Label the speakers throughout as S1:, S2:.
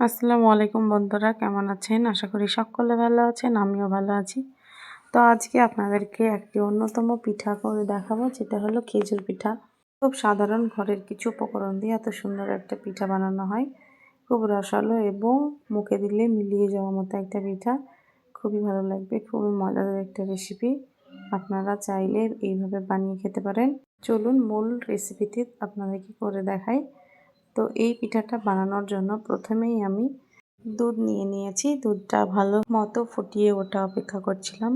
S1: আসসালামু আলাইকুম বন্ধুরা, কেমন আছেন? আশা করি সকলে ভালো আছেন, আমিও ভালো আছি। তো আজকে আপনাদেরকে একটি অন্যতম পিঠা করে দেখাবো, যেটা হলো খেজুর পিঠা। খুব সাধারণ ঘরের কিছু উপকরণ দিয়ে এত সুন্দর একটা পিঠা বানানো হয়। খুব রসালো এবং মুখে দিলে মিলিয়ে যাওয়ার মতো একটা পিঠা। খুবই ভালো লাগবে, খুবই মজাদার একটা রেসিপি আপনারা চাইলে এইভাবে বানিয়ে খেতে পারেন। চলুন মূল রেসিপিটি আপনাদেরকে করে দেখাই। তো এই পিঠাটা বানানোর জন্য প্রথমেই আমি দুধ নিয়ে নিয়েছি। দুধটা ভালো মতো ফুটিয়ে ওঠা অপেক্ষা করছিলাম।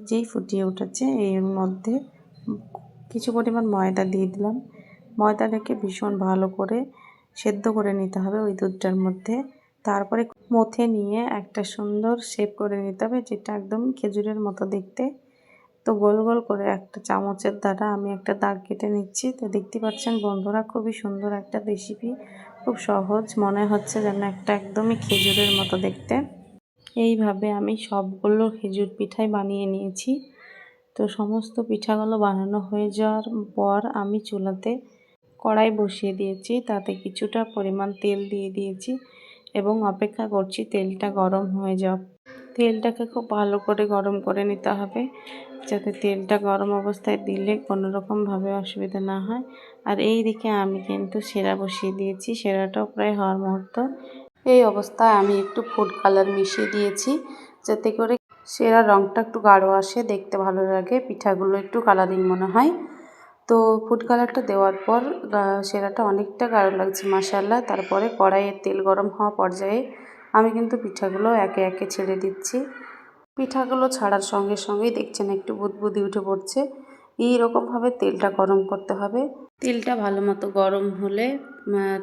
S1: যেই ফুটিয়ে উঠেছে এর মধ্যে কিছু পরিমাণ ময়দা দিয়ে দিলাম। ময়দাটাকে ভীষণ ভালো করে সেদ্ধ করে নিতে হবে ওই দুধটার মধ্যে। তারপরে মথে নিয়ে একটা সুন্দর শেপ করে নিতে হবে যেটা একদম খেজুরের মতো দেখতে। তো গোল গোল করে একটা চামচের দ্বারা আমি একটা দাগ কেটে নিচ্ছি। তো দেখতে পাচ্ছেন বন্ধুরা খুবই সুন্দর একটা রেসিপি খুব সহজ, মনে হচ্ছে যেন একটা একদমই খেজুরের মতো দেখতে। এইভাবে আমি সবগুলো খেজুর পিঠাই বানিয়ে নিয়েছি। তো সমস্ত পিঠাগুলো বানানো হয়ে যাওয়ার পর আমি চুলাতে কড়াই বসিয়ে দিয়েছি। তাতে কিছুটা পরিমাণ তেল দিয়ে দিয়েছি এবং অপেক্ষা করছি তেলটা গরম হয়ে যাওয়া তেলটাকে খুব ভালো করে গরম করে নিতে হবে, যাতে তেলটা গরম অবস্থায় দিলে কোনো রকমভাবে অসুবিধা না হয়। আর এই দিকে আমি কিন্তু সেরা বসিয়ে দিয়েছি, সেরাটাও প্রায় হওয়ার মুহূর্ত। এই অবস্থায় আমি একটু ফুড কালার মিশিয়ে দিয়েছি, যাতে করে সেরা রঙটা একটু গাঢ় আসে, দেখতে ভালো লাগে, পিঠাগুলো একটু কালারিং মনে হয়। তো ফুড কালারটা দেওয়ার পর সেরাটা অনেকটা গাঢ় লাগছে মাসাল্লাহ তারপরে কড়াইয়ের তেল গরম হওয়া পর্যায়ে আমি কিন্তু পিঠাগুলো একে একে ছেড়ে দিচ্ছি। পিঠাগুলো ছাড়ার সঙ্গে সঙ্গেই দেখছেন একটু বুদবুদি উঠে পড়ছে। এই রকমভাবে তেলটা গরম করতে হবে। তেলটা ভালো মতো গরম হলে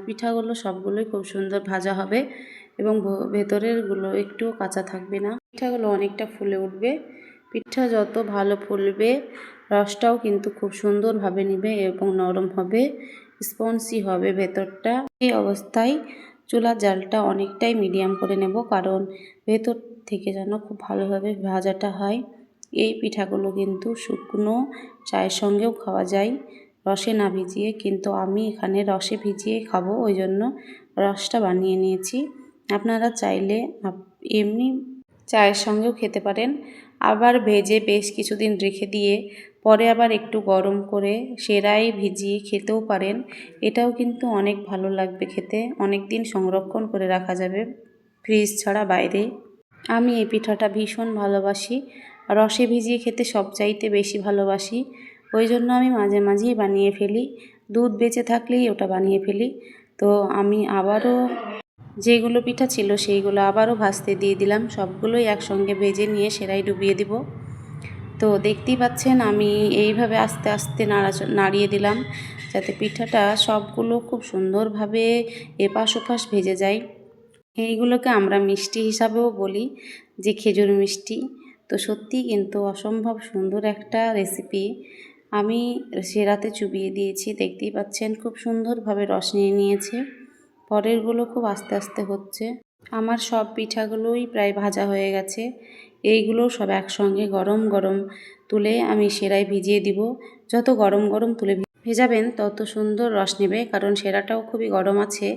S1: পিঠাগুলো সবগুলোই খুব সুন্দর ভাজা হবে এবং ভেতরেরগুলো একটুও কাঁচা থাকবে না। পিঠাগুলো অনেকটা ফুলে উঠবে। পিঠা যত ভালো ফুলবে, রসটাও কিন্তু খুব সুন্দরভাবে নিবে এবং নরম হবে, স্পঞ্জি হবে ভেতরটা। এই অবস্থায় চুলার জালটা অনেকটাই মিডিয়াম করে নেব কারণ ভেতর থেকে যেন খুব ভালোভাবে ভাজাটা হয়। এই পিঠাগুলো কিন্তু শুকনো চায়ের সঙ্গেও খাওয়া যায়। রসে না ভিজিয়ে কিন্তু আমি এখানে রসে ভিজিয়ে খাব, ওই জন্য রসটা বানিয়ে নিয়েছি। আপনারা চাইলে এমনি চায়ের সঙ্গেও খেতে পারেন। আবার ভেজে বেশ কিছুদিন রেখে দিয়ে পরে আবার একটু গরম করে সেরাই ভিজিয়ে খেতেও পারেন। এটাও কিন্তু অনেক ভালো লাগবে খেতে। অনেক দিন সংরক্ষণ করে রাখা যাবে ফ্রিজ ছাড়া বাইরে। আমি এই পিঠাটা ভীষণ ভালোবাসি। রসে ভিজিয়ে খেতে সবচাইতে বেশি ভালোবাসি। ওই জন্য আমি মাঝে মাঝেই বানিয়ে ফেলি। দুধ বেঁচে থাকলেই ওটা বানিয়ে ফেলি। তো আমি আবারও যেগুলো পিঠা ছিল সেইগুলো আবারও ভাজতে দিয়ে দিলাম। সবগুলোই একসঙ্গে ভেজে নিয়ে সেরাই ডুবিয়ে দিব। তো দেখতেই পাচ্ছেন, আমি এইভাবে আস্তে আস্তে নাড়া নাড়িয়ে দিলাম যাতে পিঠাটা সবগুলো খুব সুন্দরভাবে এপাশ ওপাশ ভেজে যায়। এইগুলোকে আমরা মিষ্টি হিসাবেও বলি, যে খেজুর মিষ্টি। তো সত্যি কিন্তু অসম্ভব সুন্দর একটা রেসিপি। আমি সেরাতে চুবিয়ে দিয়েছি, দেখতেই পাচ্ছেন খুব সুন্দরভাবে রস নিয়ে নিয়েছে। পরেরগুলো খুব আস্তে আস্তে হচ্ছে। আমার সব পিঠাগুলোই প্রায় ভাজা হয়ে গেছে। এইগুলো সব একসঙ্গে গরম গরম তুলে আমি সেরাই ভিজিয়ে দিব। যত গরম গরম তুলে ভেজাবেন, তত সুন্দর রস নেবে, কারণ সেরাটাও খুবই গরম আছে।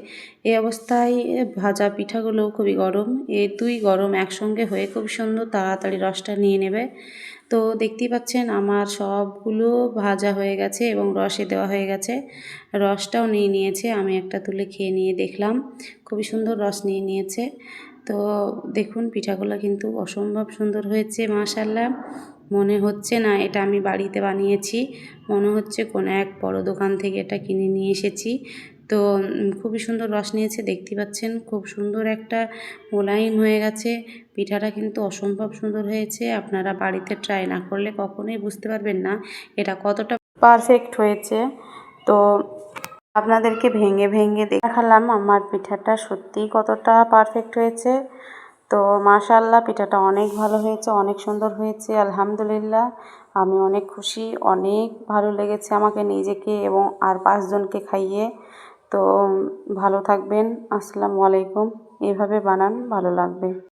S1: এই অবস্থায় ভাজা পিঠাগুলোও খুবই গরম। এই দুই গরম একসঙ্গে হয়ে খুব সুন্দর তাড়াতাড়ি রসটা নিয়ে নেবে। তো দেখতেই পাচ্ছেন আমার সবগুলো ভাজা হয়ে গেছে এবং রসে দেওয়া হয়ে গেছে। রসটাও নিয়ে নিয়েছে, আমি একটা তুলে খেয়ে নিয়ে দেখলাম। খুবই সুন্দর রস নিয়ে নিয়েছে। তো দেখুন, পিঠাগুলো কিন্তু অসম্ভব সুন্দর হয়েছে মাশাল্লাহ মনে হচ্ছে না, এটা আমি বাড়িতে বানিয়েছি। মনে হচ্ছে কোনো এক বড় দোকান থেকে এটা কিনে নিয়ে এসেছি। তো খুবই সুন্দর রস নিয়েছে, দেখতে পাচ্ছেন? খুব সুন্দর একটা মোলায়েম হয়ে গেছে। পিঠাটা কিন্তু অসম্ভব সুন্দর হয়েছে, আপনারা বাড়িতে ট্রাই না করলে কখনোই বুঝতে পারবেন না এটা কতটা পারফেক্ট হয়েছে। তো আপনাদেরকে ভেঙে ভেঙে দেখালাম আমার পিঠাটা সত্যিই কতটা পারফেক্ট হয়েছে। তো মাশাল্লাহ পিঠাটা অনেক ভালো হয়েছে, অনেক সুন্দর হয়েছে, আলহামদুলিল্লাহ। আমি অনেক খুশি, অনেক ভালো লেগেছে আমাকে নিজেকে এবং আর পাঁচজনকে খাইয়ে। তো ভালো থাকবেন, আসসালামু আলাইকুম। এভাবে বানান, ভালো লাগবে।